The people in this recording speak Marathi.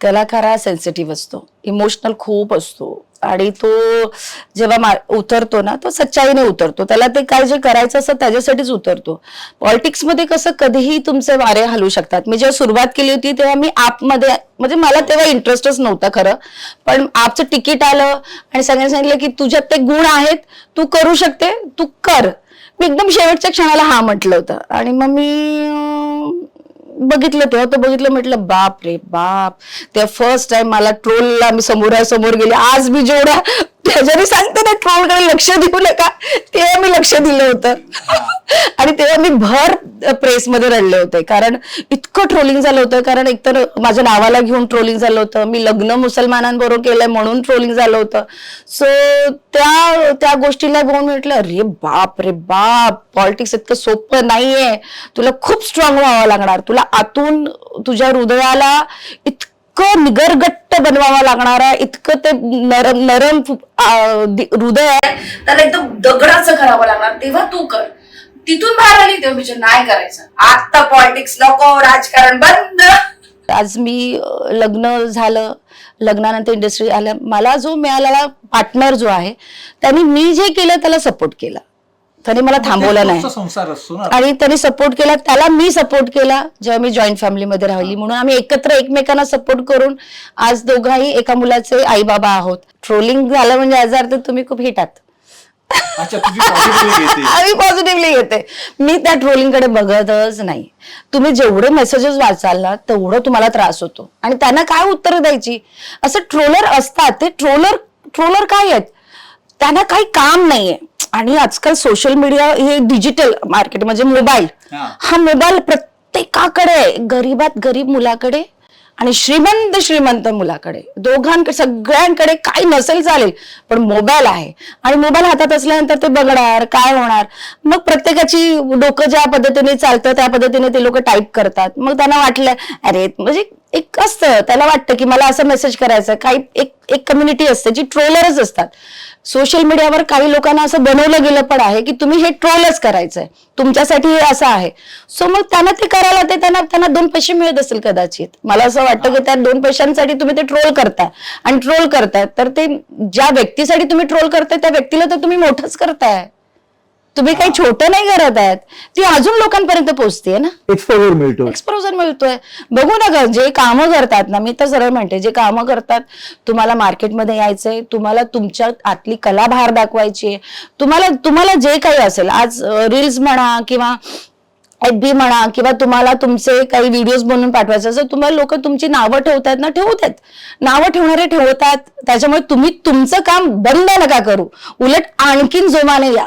कलाकार हा सेन्सिटिव्ह असतो इमोशनल खूप असतो. आणि तो जेव्हा उतरतो ना तो सच्चाईने उतरतो. त्याला ते काय जे करायचं असतं त्याच्यासाठीच उतरतो. पॉलिटिक्समध्ये कसं कधीही तुमचे वारे हलू शकतात. मी जेव्हा सुरुवात केली होती तेव्हा मी ॲपमध्ये म्हणजे मला तेव्हा इंटरेस्टच नव्हता खरं. पण आपचं तिकीट आलं आणि सगळ्यांनी सांगितलं की तुझ्यात ते गुण आहेत तू करू शकते तू कर. मी एकदम शेवटच्या क्षणाला हा म्हटलं होतं. आणि मग मी बघितलं तेव्हा तो बघितलं म्हटलं बाप रे बाप. त्या फर्स्ट टाइम मला ट्रोलला मी समोरासमोर गेले. आज मी जेवढा त्याच्याने सांगते ना ट्रोलकडे लक्ष देऊ नका. तेव्हा मी लक्ष दिलं होतं. आणि तेव्हा मी भर प्रेसमध्ये रडले होते. कारण इतकं ट्रोलिंग झालं होतं. कारण एकतर माझ्या नावाला घेऊन ट्रोलिंग झालं होतं. मी लग्न मुसलमानांबरोबर केलंय म्हणून ट्रोलिंग झालं होतं. सो त्या त्या गोष्टीला बघून म्हटलं अरे बाप रे बाप पॉलिटिक्स इतकं सोपं नाहीये. तुला खूप स्ट्रॉंग व्हावं लागणार. तुला आतून तुझ्या हृदयाला इतकं निगरगट्ट बनवावं लागणार आहे. इतकं ते नरम नरम हृदय आहे. त्याला एकदम दगडाचं करावं लागणार. तेव्हा तू कर. तिथून बाहेर आली तेव्हा विचार नाही करायचं. आता पॉलिटिक्स नको राजकारण बंद. आज मी अं, लग्न झालं लग्नानंतर इंडस्ट्री आल्या मला जो मिळालेला पार्टनर जो आहे त्यांनी मी जे केलं त्याला सपोर्ट केला. त्याने मला थांबवलं नाही. तोच संसार असतो ना. आणि त्यांनी सपोर्ट केला त्याला मी सपोर्ट केला जेव्हा मी जॉईंट फॅमिलीमध्ये राहिली. म्हणून आम्ही एकत्र एकमेकांना सपोर्ट करून आज दोघाही एका मुलाचे आई बाबा आहोत. ट्रोलिंग झालं म्हणजे याचा अर्थ तुम्ही खूप हिटात अच्छा तुझी positivity घेते आम्ही पॉझिटिव्हली घेते मी त्या ट्रोलिंगकडे बघतच नाही. तुम्ही जेवढे मेसेजेस वाचाल ना तेवढं तुम्हाला त्रास होतो. आणि त्यांना काय उत्तर द्यायची? असं ट्रोलर असतात ते ट्रोलर ट्रोलर काय आहेत? त्यांना काही काम नाहीये. आणि आजकाल सोशल मीडिया हे डिजिटल मार्केट म्हणजे मोबाईल हा. हा मोबाईल प्रत्येकाकडे आहे. गरीबात गरीब मुलाकडे आणि श्रीमंत श्रीमंत मुलाकडे. दोघांकडे सगळ्यांकडे काही नसेल चालेल पण मोबाईल आहे. आणि मोबाईल हातात असल्यानंतर ते बघणार काय होणार? मग प्रत्येकाची डोकं ज्या पद्धतीने चालतं त्या पद्धतीने ते लोक टाईप करतात. मग त्यांना वाटलं अरे म्हणजे एक असतं त्याला वाटतं की मला असं मेसेज करायचं काही एक एक कम्युनिटी असते जी ट्रोलरच असतात. सोशल मीडियावर काही लोकांना असं बनवलं गेलं पण आहे की तुम्ही हे ट्रोलच करायचंय तुमच्यासाठी हे असं आहे. सो मग त्यांना ते करायला ते त्यांना त्यांना दोन पैसे मिळत असेल कदाचित. मला असं वाटतं की त्या दोन पैशांसाठी तुम्ही ते ट्रोल करताय. आणि ट्रोल करताय तर ते ज्या व्यक्तीसाठी तुम्ही ट्रोल करताय त्या व्यक्तीला तर तुम्ही मोठंच करताय. तुम्ही काही छोटं नाही करत आहेत. ती अजून लोकांपर्यंत पोहोचते ना? एक्सपोजर मिळतो एक्सपोजर मिळतोय. बघू नका जे कामं करतात ना मी तर सरळ म्हणते जे कामं करतात तुम्हाला मार्केटमध्ये यायचंय तुम्हाला तुमच्या आतली कला बाहेर दाखवायची तुम्हाला तुम्हाला जे काही असेल आज रील्स म्हणा किंवा एफ बी म्हणा किंवा तुम्हाला तुमचे काही व्हिडिओज बनवून पाठवायचे असं तुम्हाला लोक तुमची नावं ठेवतात ना ठेवतात नावं ठेवणारे ठेवतात. त्याच्यामुळे तुम्ही तुमचं काम बंद नका करू. उलट आणखीन जोमाने या.